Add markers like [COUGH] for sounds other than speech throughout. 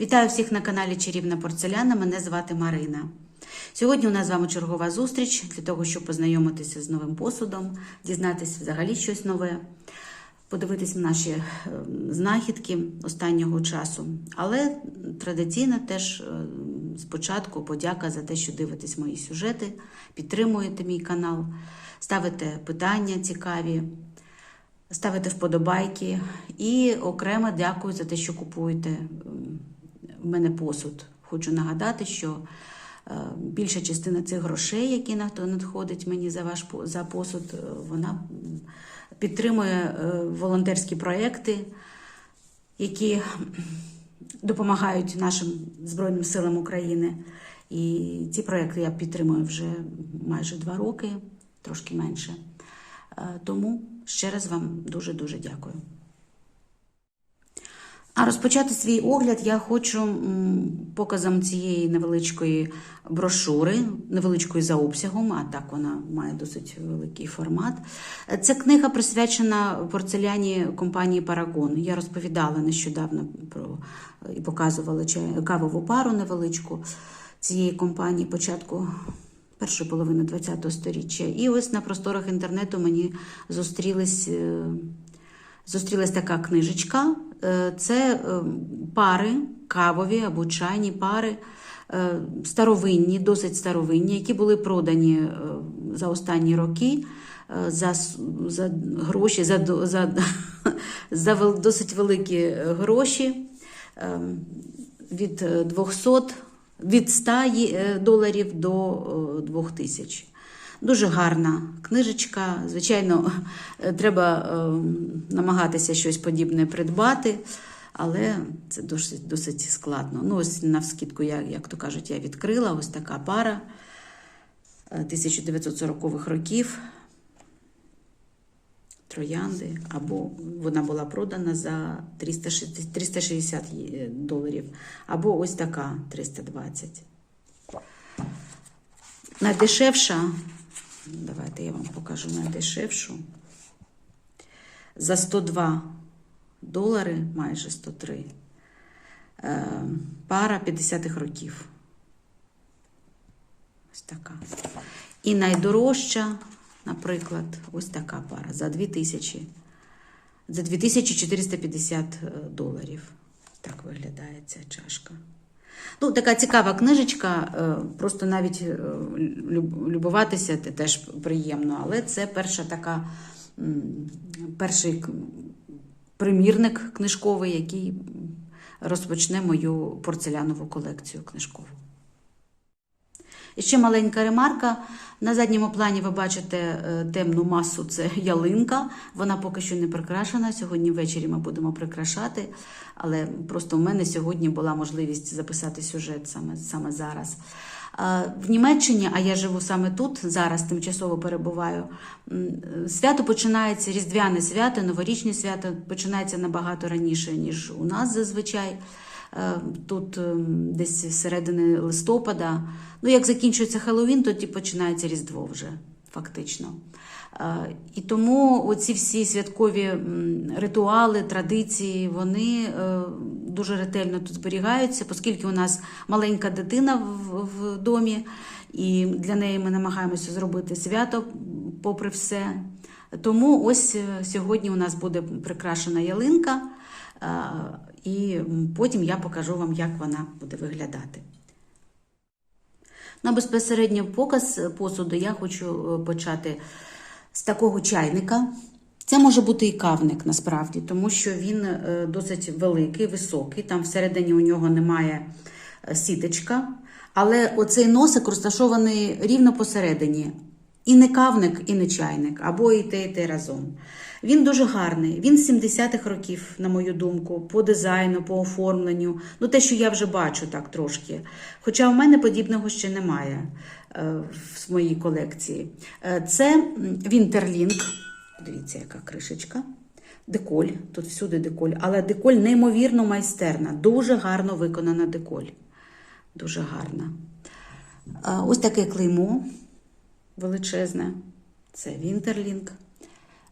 Вітаю всіх на каналі Чарівна Порцеляна. Мене звати Марина. Сьогодні у нас з вами чергова зустріч для того, щоб познайомитися з новим посудом, дізнатися взагалі щось нове, подивитись на наші е, знахідки останнього часу. Але традиційно теж е, спочатку подяка за те, що дивитесь мої сюжети, підтримуєте мій канал, ставите питання цікаві. Ставите вподобайки і окремо дякую за те, що купуєте в мене посуд. Хочу нагадати, що е, більша частина цих грошей, які надходить мені за ваш за посуд, е, вона підтримує е, волонтерські проекти, які допомагають нашим Збройним силам України. І ці проекти я підтримую вже майже два роки, трошки менше. Тому ще раз вам дуже-дуже дякую. А розпочати свій огляд я хочу показом цієї невеличкої брошури, невеличкої за обсягом, а так вона має досить великий формат. Е, Це книга присвячена порцеляні компанії Парагон. Я розповідала нещодавно про і показувала кавову пару невеличку цієї компанії початку першої половини ХХ століття. І ось на просторах інтернету мені зустрілись. е, Зустрілась така книжечка. Е, Це е, пари, кавові або чайні пари, е, старовинні, досить старовинні, які були продані за останні роки за, за гроші, за, за, [LAUGHS] за досить великі гроші е, від е, 200, від 100 е, доларів до е, 2000. Дуже гарна книжечка. Звичайно, е, треба е, намагатися щось подібне придбати, але це досить, досить складно. Ну, ось навскідку, я, як то кажуть, я відкрила ось така пара е, 1940-х років. Троянди, або вона була продана за 360 360 доларів, або ось така 320. Найдешевша, давайте я вам покажу найдешевшу. За 102 долари, майже 103. Е, Пара 50-х років. Ось така. І найдорожча, наприклад, ось така пара за 2000. За 2450 доларів. Так виглядає ця чашка. Ну, така цікава книжечка, е, просто навіть е, любуватися те- теж приємно, але це перша така, перший примірник книжковий, який розпочне мою порцелянову колекцію книжкову. І ще маленька ремарка. На задньому плані ви бачите е, темну масу, це ялинка. Вона поки що не прикрашена. Сьогодні ввечері ми будемо прикрашати. Але просто в мене сьогодні була можливість записати сюжет саме, саме зараз. В Німеччині, а я живу саме тут, зараз тимчасово перебуваю. Свято починається, різдвяне свято, новорічне свято починається набагато раніше, ніж у нас зазвичай. Е, Тут ем, десь середини листопада. Ну, як закінчується Хеллоуін, тоді починається Різдво вже фактично. Е, І тому оці всі святкові ритуали, традиції, вони е, дуже ретельно тут зберігаються, оскільки у нас маленька дитина в, в домі, і для неї ми намагаємося зробити свято попри все. Тому ось сьогодні у нас буде прикрашена ялинка. Е, І потім я покажу вам, як вона буде виглядати. На безпосередньо показ посуду я хочу е, почати з такого чайника. Це може бути і кавник насправді, тому що він е, досить великий, високий. Там всередині у нього немає е, сіточка. Але оцей носик розташований рівно посередині. І не кавник, і не чайник, або і те, і те разом. Він дуже гарний. Він з 70-х років, на мою думку, по дизайну, по оформленню. Ну, те, що я вже бачу так трошки. Хоча у мене подібного ще немає е, в моїй колекції. Е, це м, Вінтерлінг. Дивіться, яка кришечка. Деколь, тут всюди деколь, але деколь неймовірно майстерна, дуже гарно виконана деколь. Дуже гарна. Ось таке клеймо величезне. Це Вінтерлінг.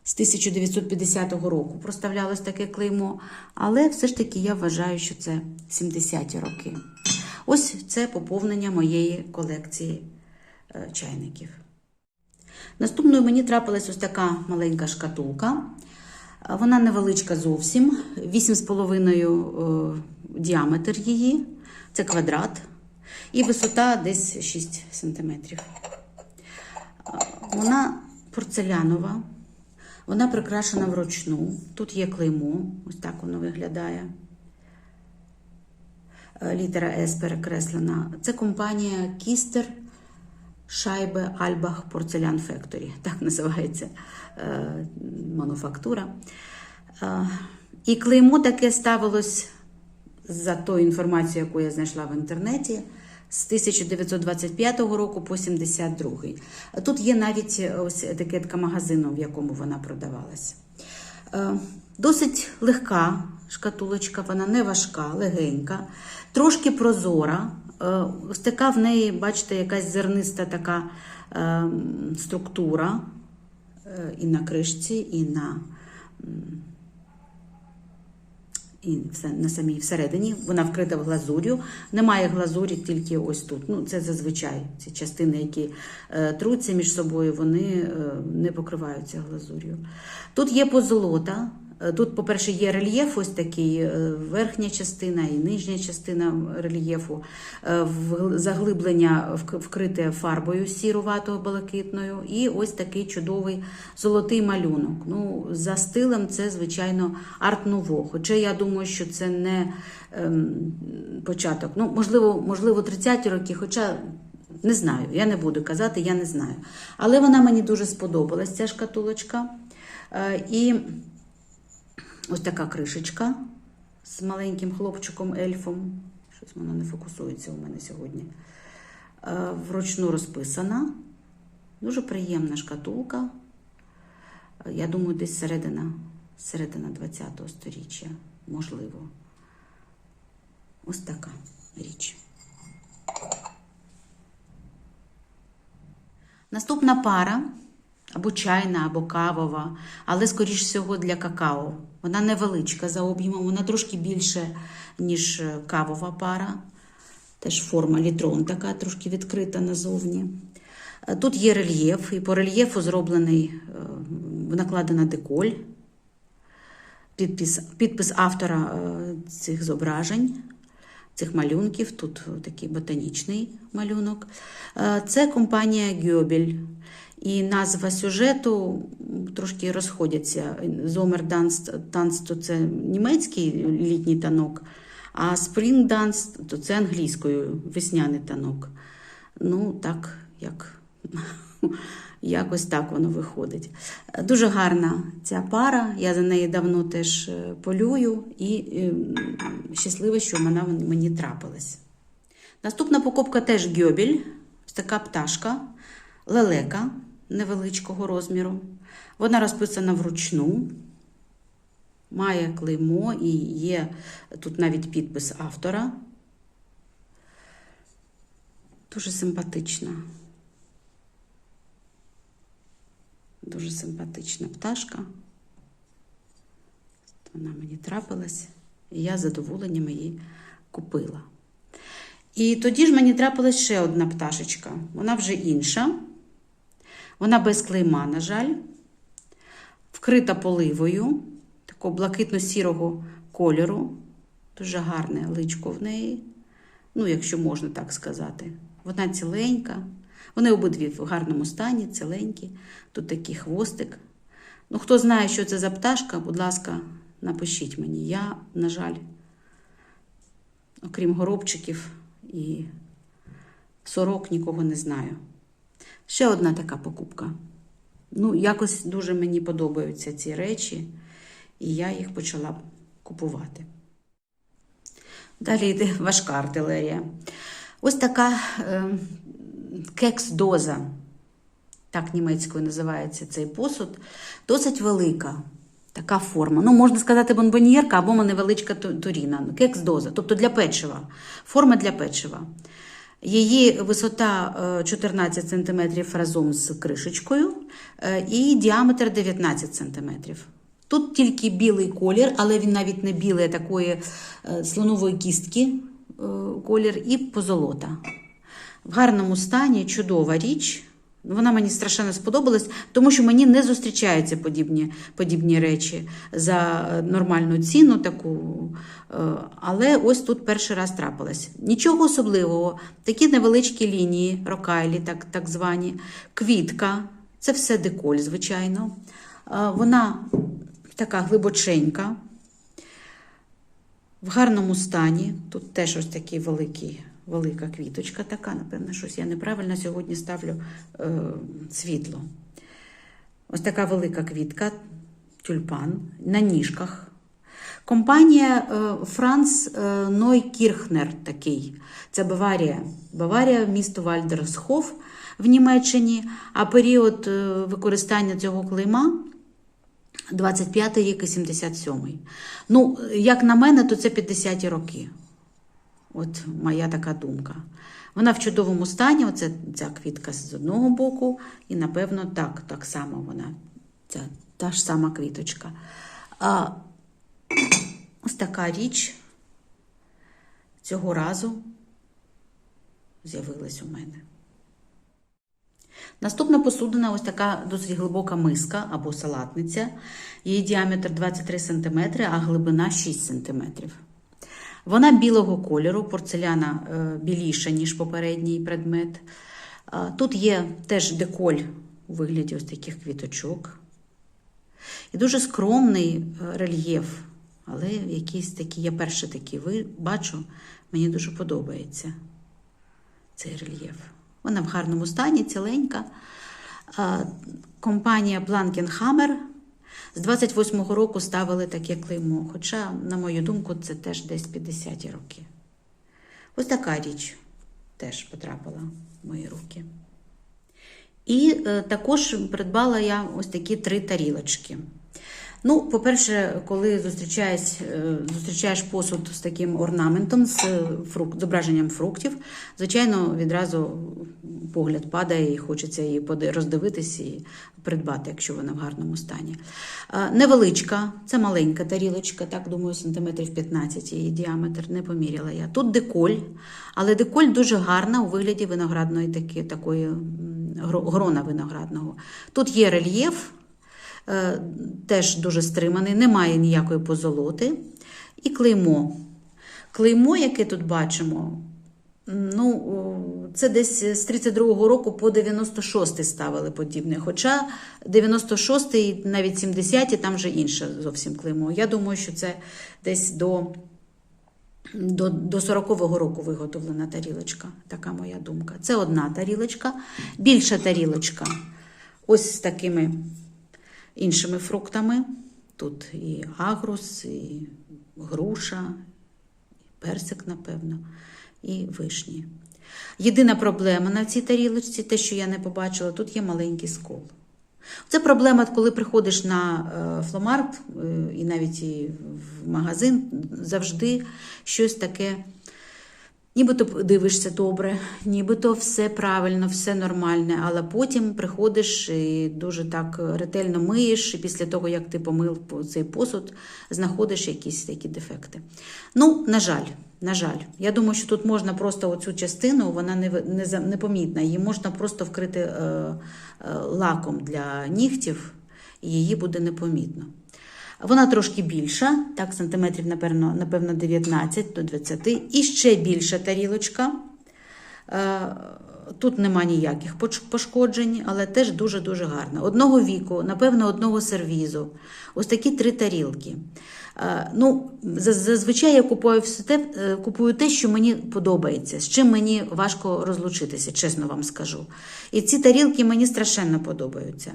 З 1950 року проставлялось таке клеймо, але все ж таки я вважаю, що це 70-ті роки. Ось це поповнення моєї колекції е, чайників. Наступною мені трапилась ось така маленька шкатулка. Е, Вона невеличка зовсім, 8,5 е, діаметр її, це квадрат, і висота десь 6 см. Вона порцелянова, вона прикрашена вручну. Тут є клеймо, ось так воно виглядає. Е, Літера С перекреслена. Це компанія Кістер Шайбе Альбах Порцелян Фекторі. Так називається е, мануфактура. Е, І клеймо таке ставилось за тою інформацією, яку я знайшла в інтернеті. З 1925 року по 72. Тут є навіть ось етикетка магазину, в якому вона продавалась. Е, Досить легка шкатулочка, вона не важка, легенька, трошки прозора. Е, Ось така в неї, бачите, якась зерниста така е, структура е, і на кришці, і на і на самій всередині. Вона вкрита глазур'ю. Немає глазурі тільки ось тут. Ну, це зазвичай ці частини, які е, труться між собою, вони е, не покриваються глазур'ю. Тут є позолота. Е, Тут, по-перше, є рельєф, ось такий е, верхня частина і нижня частина рельєфу, е, заглиблення вкрите фарбою сіруватого балакитною, і ось такий чудовий золотий малюнок. Ну, за стилем це, звичайно, арт-нуво. Хоча я думаю, що це не ем, початок. Ну, можливо, можливо, 30-ті роки, хоча. Не знаю, я не буду казати, я не знаю. Але вона мені дуже сподобалась, ця шкатулочка. І Ось така кришечка з маленьким хлопчиком ельфом. Щось воно не фокусується у мене сьогодні. Е, Вручну розписана. Дуже приємна шкатулка. Е, Я думаю, десь середина, середина 20-го сторіччя, можливо. Ось така річ. Наступна пара або чайна, або кавова, але, скоріш всього, для какао. Вона невеличка за об'ємом, вона трошки більше, ніж е, кавова пара. Теж форма літрон така, трошки відкрита назовні. Е, Тут є рельєф, і по рельєфу зроблений, е, накладена деколь, підпис, підпис автора цих зображень цих малюнків. Тут такий ботанічний малюнок. Це компанія Гьобель. І назва сюжету трошки розходяться. Зомер Данс то це німецький літній танок, а Спрінг Данс то це англійською весняний танок. Ну, так, як [LAUGHS] якось так воно виходить. Дуже гарна ця пара. Я за неї давно теж е, полюю і е, щаслива, що вона мені трапилась. Наступна покупка теж гьобіль. Така пташка, лелека невеличкого розміру. Вона розписана вручну, має клеймо і є тут навіть підпис автора. Дуже симпатична. Дуже симпатична пташка. Вона мені трапилась, і я задоволенням її купила. І тоді ж мені трапилась ще одна пташечка. Вона вже інша. Вона без клейма, на жаль, вкрита поливою, такого блакитно-сірого кольору. Дуже гарне личко в неї. Ну, якщо можна так сказати. Вона ціленька. Вони обидві в гарному стані, ціленькі. Тут такий хвостик. Ну, хто знає, що це за пташка, будь ласка, напишіть мені. Я, на жаль, окрім горобчиків і сорок, нікого не знаю. Ще одна така покупка. Ну, якось дуже мені подобаються ці речі, і я їх почала купувати. Далі йде важка артилерія. Ось така е, кекс-доза, так німецькою називається цей посуд, досить велика. Така форма. Ну, можна сказати, бонбоньєрка або невеличка ту- туріна. Кекс-доза, тобто для печива. Форма для печива. Її висота е, 14 см разом з кришечкою е, і діаметр 19 см. Тут тільки білий колір, але він навіть не білий, а такої е, слонової кістки е, колір і позолота. В гарному стані чудова річ. Вона мені страшенно сподобалась, тому що мені не зустрічаються подібні, подібні речі за нормальну ціну таку. Е, Але ось тут перший раз трапилось. Нічого особливого. Такі невеличкі лінії, рокайлі, так, так звані, квітка. Це все деколь, звичайно. Е, Вона така глибоченька, в гарному стані. Тут теж ось такий великий, велика квіточка така, напевно, щось я неправильно сьогодні ставлю е, світло. Ось така велика квітка, тюльпан на ніжках. Компанія е, Франц е, Нойкірхнер такий. Це Баварія. Баварія, місто Вальдерсхоф в Німеччині. А період е, використання цього клейма 25 рік і 77-й. Ну, як на мене, то це 50-ті роки. От моя така думка. Вона в чудовому стані, оце ця квітка з одного боку, і, напевно, так, так само вона, ця та ж сама квіточка. А ось така річ цього разу з'явилась у мене. Наступна посудина ось така досить глибока миска або салатниця. Її діаметр 23 см, а глибина 6 см. Вона білого кольору, порцеляна е, біліша, ніж попередній предмет. Тут є теж деколь у вигляді ось таких квіточок. І дуже скромний е, рельєф, але якийсь такий, я перший такий ви- бачу, мені дуже подобається цей рельєф. Вона в гарному стані, ціленька. Компанія Blankenhammer з 28-го року ставили таке клеймо. Хоча, на мою думку, це теж десь 50-ті роки. Ось така річ теж потрапила в мої руки. І е, також придбала я ось такі три тарілочки. Ну, по-перше, коли зустрічаєш, е, зустрічаєш посуд з таким орнаментом, з фрук, зображенням фруктів, звичайно, відразу погляд падає і хочеться її роздивитись і придбати, якщо вона в гарному стані. Е, Невеличка, це маленька тарілочка, так думаю, сантиметрів 15 її діаметр, не поміряла я. Тут деколь, але деколь дуже гарна у вигляді виноградної таки, такої грона виноградного. Тут є рельєф, теж дуже стриманий, немає ніякої позолоти. І клеймо. Клеймо, яке тут бачимо, ну, це десь з 32-го року по 96-й ставили подібне. Хоча 96-й, навіть 70-й, там вже інше зовсім клеймо. Я думаю, що це десь до, до, до 40-го року виготовлена тарілочка. Така моя думка. Це одна тарілочка. Більша тарілочка. Ось з такими іншими фруктами. Тут і агрус, і груша, і персик, напевно, і вишні. Єдина проблема на цій тарілочці, те, що я не побачила, тут є маленький скол. Це проблема, коли приходиш на е, фломарт е, і навіть і в магазин, завжди щось таке. Нібито дивишся добре, нібито все правильно, все нормальне, але потім приходиш і дуже так ретельно миєш, і після того, як ти помив цей посуд, знаходиш якісь такі дефекти. Ну, на жаль, на жаль, я думаю, що тут можна просто оцю частину, вона не, не, непомітна, її можна просто вкрити е, е, лаком для нігтів, і її буде непомітно. Вона трошки більша, так, сантиметрів, напевно, напевно 19 до 20. І ще більша тарілочка. Е, Тут нема ніяких пошкоджень, але теж дуже-дуже гарна. Одного віку, напевно, одного сервізу. Ось такі три тарілки. Е, Ну, зазвичай я купую все те, е, купую те, що мені подобається, з чим мені важко розлучитися, чесно вам скажу. І ці тарілки мені страшенно подобаються.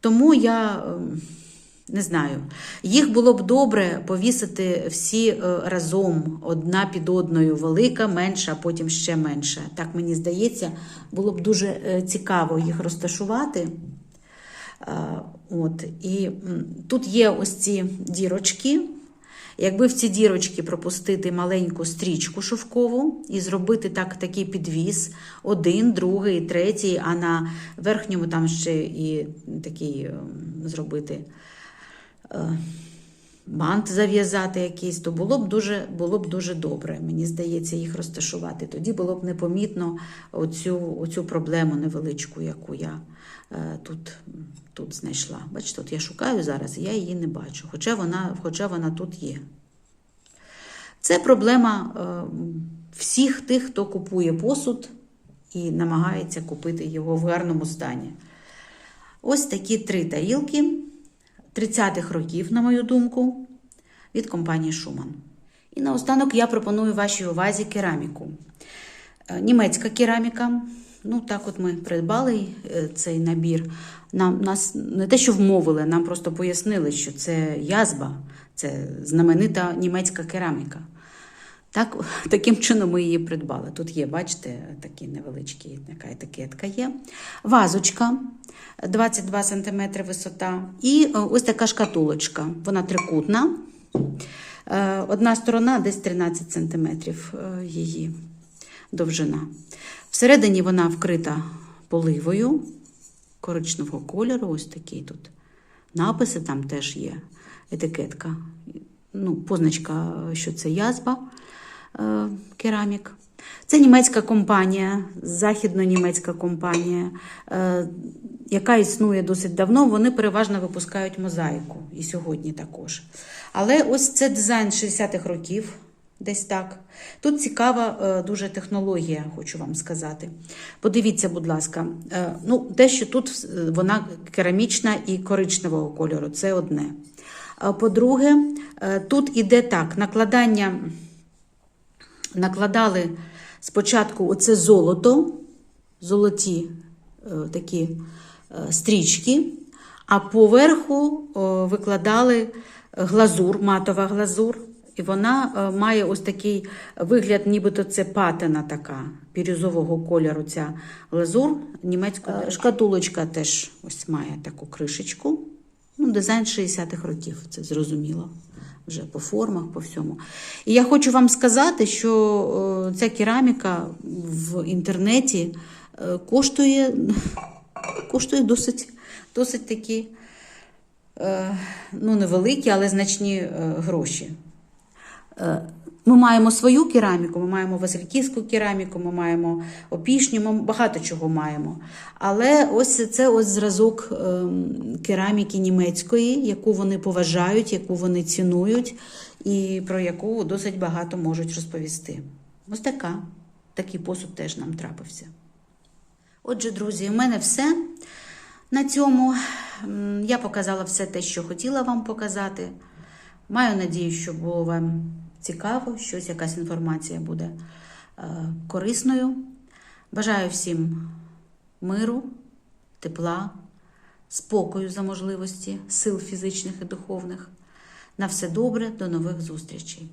Тому я. Не знаю. Їх було б добре повісити всі е, разом, одна під одною, велика, менша, а потім ще менша. Так мені здається, було б дуже е, цікаво їх розташувати. Е, От, і тут є ось ці дірочки. Якби в ці дірочки пропустити маленьку стрічку шовкову і зробити так, такий підвіз, один, другий, третій, а на верхньому там ще і такий ем, зробити бант зав'язати якийсь, то було б дуже було б дуже добре. Мені здається, їх розташувати. Тоді було б непомітно оцю, оцю проблему невеличку, яку я е, тут, тут знайшла. Бачите, от я шукаю зараз, я її не бачу, хоча вона, хоча вона тут є. Це проблема е, всіх тих, хто купує посуд і намагається купити його в гарному стані. Ось такі три тарілки 30-х років, на мою думку, від компанії Шуман. І наостанок я пропоную вашій увазі кераміку. Е, Німецька кераміка. Ну, так от ми придбали е, цей набір. Нам нас не те, що вмовили, нам просто пояснили, що це язба, це знаменита німецька кераміка. Так, таким чином ми її придбали. Тут є, бачите, такі невеличкі, така етикетка є. Вазочка 22 см висота. І е, ось така шкатулочка. Вона трикутна. Е, Одна сторона десь 13 см її довжина. Всередині вона вкрита поливою коричневого кольору. Ось такий тут. Написи там теж є. Етикетка. Ну, позначка, що це язба е, керамік. Це німецька компанія, західно-німецька компанія, е, яка існує досить давно. Вони переважно випускають мозаїку і сьогодні також. Але ось це дизайн 60-х років, десь так. Тут цікава е, дуже технологія, хочу вам сказати. Подивіться, будь ласка, е, ну, те, що тут е, вона керамічна і коричневого кольору, це одне. По-друге, е, тут іде так: накладання накладали спочатку оце золото, золоті е, такі е, стрічки, а поверху е, викладали глазур, матова глазур. І вона має ось такий вигляд, нібито це патина така бірюзового кольору. Ця глазур німецького. Шкатулочка теж ось має таку кришечку. Ну, дизайн 60-х років, це зрозуміло. Вже по формах, по всьому. І я хочу вам сказати, що е, ця кераміка в інтернеті е, коштує, коштує досить, досить такі, е, ну, невеликі, але значні гроші. Ми маємо свою кераміку, ми маємо васильківську кераміку, ми маємо опішню, ми багато чого маємо. Але ось це ось зразок ем, кераміки німецької, яку вони поважають, яку вони цінують, і про яку досить багато можуть розповісти. Ось така. Такий посуд теж нам трапився. Отже, друзі, у мене все. На цьому я показала все те, що хотіла вам показати. Маю надію, що було вам цікаво, щось, якась інформація буде е, корисною. Бажаю всім миру, тепла, спокою за можливості, сил фізичних і духовних. На все добре, до нових зустрічей!